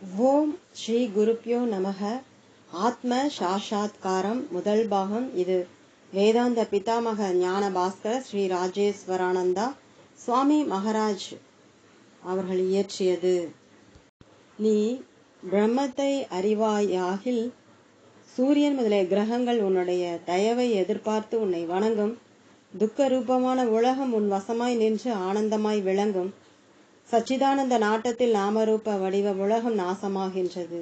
ஓம் ஸ்ரீ குருப்யோ நமக. ஆத்ம சாஷாத்காரம் முதல் பாகம் இது. வேதாந்த பிதாமக ஞான பாஸ்கர் ஸ்ரீ ராஜேஸ்வரானந்தா சுவாமி மகாராஜ் அவர்கள் இயற்றியது. நீ பிரம்மத்தை அறிவாயாகில் சூரியன் முதலிய கிரகங்கள் உன்னுடைய தயவை எதிர்பார்த்து உன்னை வணங்கும். துக்க ரூபமான உலகம் உன் வசமாய் நின்று ஆனந்தமாய் விளங்கும். சச்சிதானந்த நாட்டத்தில் நாமரூப வடிவ உலகம் நாசமாகின்றது.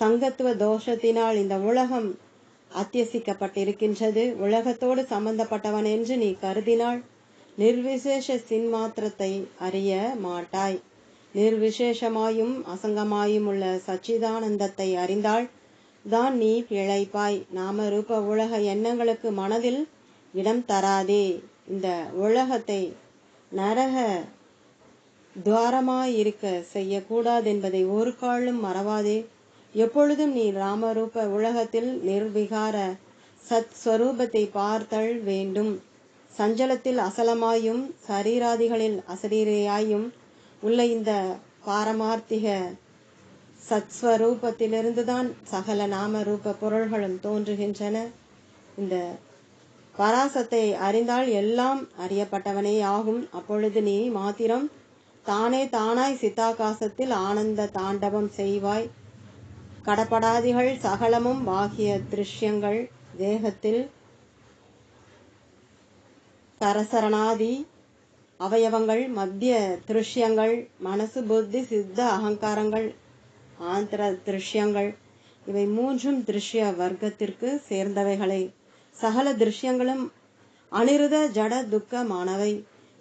சங்கத்துவ தோஷத்தினால் இந்த உலகம் அத்தியசிக்கப்பட்டிருக்கின்றது. உலகத்தோடு சம்பந்தப்பட்டவன் என்று நீ கருதினால் நிர்விசேஷ சின்மாத்திரத்தை அறிய மாட்டாய். நிர்விசேஷமாயும் அசங்கமாயும் உள்ள சச்சிதானந்தத்தை அறிந்தால் தான் நீ பிழைப்பாய். நாம ரூப உலக எண்ணங்களுக்கு மனதில் இடம் தராதே. இந்த உலகத்தை நரக துவாரமாயிருக்க செய்யக்கூடாது என்பதை ஒரு காலும் மறவாதே. எப்பொழுதும் நீ ராமரூப உலகத்தில் நிர்விகார சத் ஸ்வரூபத்தை பார்த்தல் வேண்டும். சஞ்சலத்தில் அசலமாயும் சரீராதிகளில் அசரீரையாயும் உள்ள இந்த பாரமார்த்திக சத்ஸ்வரூபத்திலிருந்துதான் சகல நாம ரூப பொருள்களும் தோன்றுகின்றன. இந்த பராசத்தை அறிந்தால் எல்லாம் அறியப்பட்டவனே ஆகும் அப்பொழுது நீ மாத்திரம் தானே தானாய் சித்தாகாசத்தில் ஆனந்த தாண்டவம் செய்வாய். கடப்படாதிகள் சகலமும் ஆகிய திருஷ்யங்கள் தேகத்தில் சரசரணாதி அவயவங்கள் மத்திய திருஷ்யங்கள் மனசு புத்தி சித்த அகங்காரங்கள் ஆந்திர திருஷ்யங்கள் இவை மூன்றும் திருஷ்ய வர்க்கத்திற்கு சேர்ந்தவைகளை. சகல திருஷ்யங்களும் அனிருத ஜட துக்கமானவை.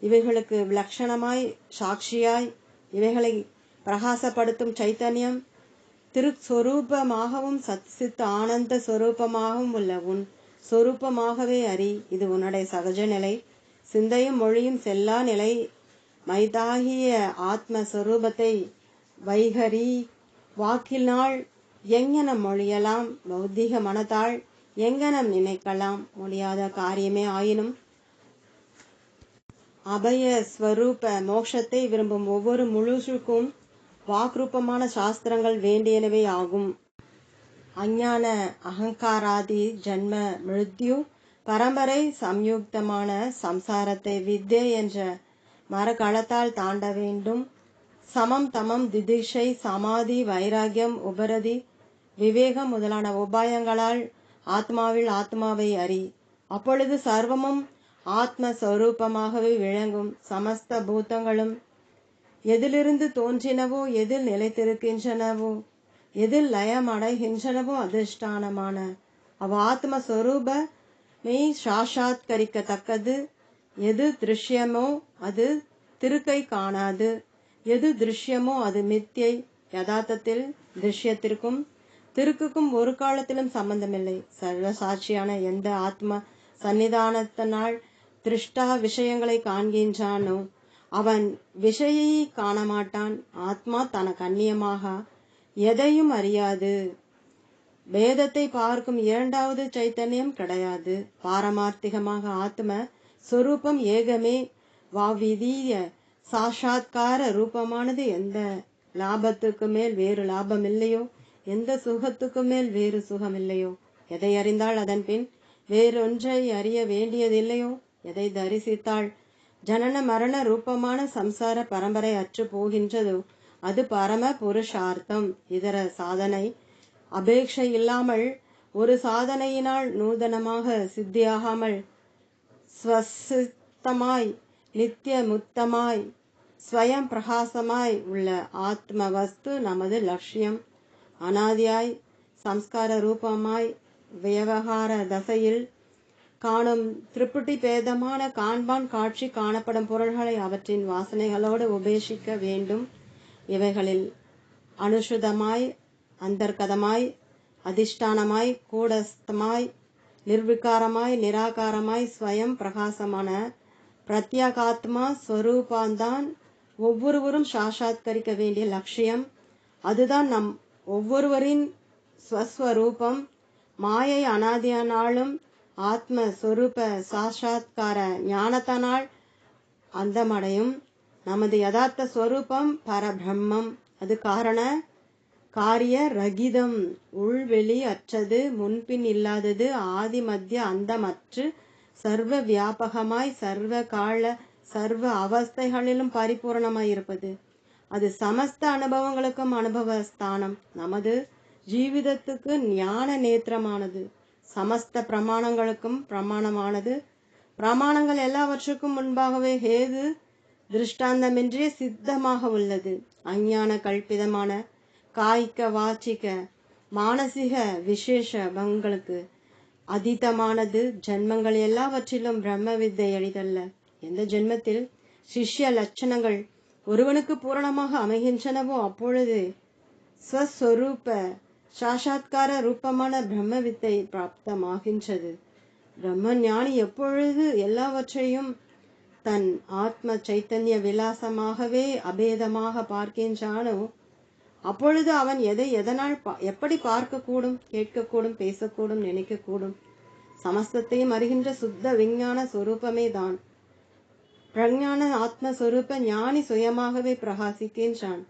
இவைகளுக்கு விலட்சணமாய் சாட்சியாய் இவைகளை பிரகாசப்படுத்தும் சைத்தன்யம் திருஸ்வரூபமாகவும் சத் சித்த ஆனந்த ஸ்வரூபமாகவும் உள்ள உன் சொரூபமாகவே அறி. இது உன்னுடைய சகஜ நிலை. சிந்தையும் மொழியும் செல்லா நிலை. மைதாகிய ஆத்ம வைகரி. வாக்கினால் எங்கனம் மொழியலாம்? பௌத்திக மனத்தால் எங்கனம் நினைக்கலாம்? முடியாத காரியமே ஆயினும் அபய ஸ்வரூப மோட்சத்தை விரும்பும் ஒவ்வொரு முழுசுக்கும் வாக்ரூபமான சாஸ்திரங்கள் வேண்டியனவே ஆகும். அஞ்ஞான அகங்காராதி ஜன்ம மிருத்யு பரம்பரை சம்யுக்தமான சம்சாரத்தை வித்யை என்ற மரகளத்தால் தாண்ட வேண்டும். சமம் தமம் திதிஷை சமாதி வைராகியம் உபரதி விவேகம் முதலான உபாயங்களால் ஆத்மாவில் ஆத்மாவை அறி. அப்பொழுது சர்வமும் ஆத்மஸ்வரூபமாகவே விளங்கும் சமஸ்த பூத்தங்களும் எதிலிருந்து தோன்றினவோ எதில் நிலைத்திருக்கின்றனவோ எதில் லயம் அடைகின்றனவோ அதிர்ஷ்டானமான அவ் ஆத்மஸ்வரூப சாஷாத்கரிக்கத்தக்கது. எது திருஷ்யமோ அது திருக்கை காணாது. எது திருஷ்யமோ அது மித்தியை யதார்த்தத்தில் திருஷ்யத்திற்கும் திருக்குக்கும் ஒரு காலத்திலும் சம்பந்தமில்லை. சர்வ சாட்சியான எந்த ஆத்ம சன்னிதானத்தினால் திருஷ்டா விஷயங்களை காண்கின்றானோ? அவன் விஷயை காணமாட்டான். ஆத்மா தனக்கு அந்நியமாக எதையும் அறியாது. வேதத்தை பார்க்கும் இரண்டாவது சைத்தன்யம் கிடையாது. பாரமார்த்திகமாக ஆத்ம சொரூபம் ஏகமே வாவிதீய சாஷாத்கார ரூபமானது. எந்த லாபத்துக்கு மேல் வேறு லாபம் இல்லையோ எந்த சுகத்துக்கு மேல் வேறு சுகம் இல்லையோ எதை அறிந்தால் அதன் பின் வேறொன்றை அறிய வேண்டியதில்லையோ? எதை தரிசித்தாள்? ஜனன மரண ரூபமான சம்சார பரம்பரை அற்று போகின்றதோ. அது பரம புருஷார்த்தம். இதர சாதனை அபேட்சை இல்லாமல் ஒரு சாதனையினால் நூதனமாக சித்தியாகாமல் ஸ்வசித்தமாய் நித்திய முத்தமாய் ஸ்வயம் பிரகாசமாய் உள்ள ஆத்ம வஸ்து நமது லட்சியம். அனாதியாய் சம்ஸ்கார ரூபமாய் விவகார தசையில் காணும் திருப்புட்டி பேதமான காண்பான் காட்சி காணப்படும் பொருள்களை அவற்றின் வாசனைகளோடு உபேஷிக்க வேண்டும். இவைகளில் அனுசுதமாய் அந்தர்கதமாய் அதிஷ்டானமாய் கூடஸ்தமாய் நிர்விகாரமாய் நிராகாரமாய் ஸ்வயம் பிரகாசமான பிரத்யாகாத்மா ஸ்வரூபாந்தான் ஒவ்வொருவரும் சாஷாத்கரிக்க வேண்டிய லட்சியம். அதுதான் நம் ஒவ்வொருவரின் ஸ்வஸ்வரூபம். மாயை அனாதியானாலும் ஆத்ம சொரூப சாஷாத்கார ஞானத்தனால் அந்தமடையும் நமது யதார்த்த ஸ்வரூபம் பரபிரம்மம். அது காரண காரிய ரகிதம். உள்வெளி அற்றது முன்பின் இல்லாதது ஆதி மத்திய அந்தமற்று சர்வ வியாபகமாய் சர்வ கால சர்வ அவஸ்தைகளிலும் பரிபூரணமாய் இருப்பது. அது சமஸ்த அனுபவங்களுக்கும் அனுபவ ஸ்தானம் நமது ஜீவிதத்துக்கு ஞான நேத்திரமானது. சமஸ்த பிரமாணங்களுக்கும் பிரமாணமானது. பிரமாணங்கள் எல்லாவற்றுக்கும் முன்பாகவே ஹேது திருஷ்டாந்தமின்றி சித்தமாக உள்ளது. அஞ்ஞான கல்பிதமான காய்க்க வாச்சிக்க மானசிக விசேஷ பங்களுக்கு அதீதமானது ஜென்மங்கள் எல்லாவற்றிலும் பிரம்ம வித்தை எளிதல்ல எந்த ஜென்மத்தில் சிஷ்ய லட்சணங்கள் ஒருவனுக்கு பூரணமாக அமைகின்றனவோ அப்பொழுது ஸ்வஸ்வரூப சாஷாத்கார ரூபமான பிரம்ம வித்தை பிராப்தமாகின்றது. பிரம்ம ஞானி எப்பொழுது எல்லாவற்றையும் தன் ஆத்ம சைத்தன்ய விலாசமாகவே அபேதமாக பார்க்கின்றானோ அப்பொழுது அவன் எதை எதனால் எப்படி பார்க்கக்கூடும் கேட்கக்கூடும் பேசக்கூடும் நினைக்கக்கூடும் சமஸ்தத்தையும் அறிகின்ற சுத்த விஞ்ஞான சொரூபமே தான். பிரஞான ஆத்மஸ்வரூப ஞானி சுயமாகவே பிரகாசிக்கின்றான்.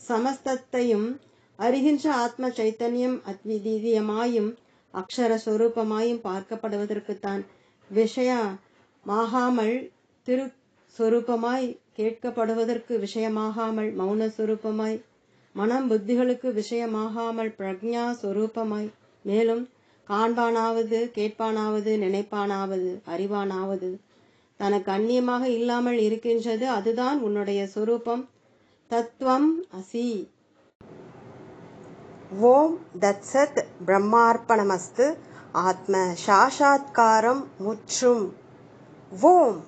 சமஸ்தத்தையும் அறிகின்ற ஆத்ம சைத்தன்யம் அத்விதீயமாயும் அக்ஷர சொரூபமாயும் பார்க்கப்படுவதற்குத்தான் விஷய மாகாமல் திரு சொரூபமாய் கேட்கப்படுவதற்கு விஷயமாகாமல் மௌன சொரூபமாய் மனம் புத்திகளுக்கு விஷயமாகாமல் பிரக்ஞா சொரூபமாய் மேலும் காண்பானாவது கேட்பானாவது நினைப்பானாவது அறிவானாவது தனக்கு அந்நியமாக இல்லாமல் இருக்கின்றது அதுதான் உன்னுடைய சொரூபம் தத்துவம் அசி. ஓம் தத்சத் பிரம்மார்ப்பணமஸ்து ஆத்ம சாஷாத்காரம் முற்றும். ஓம்.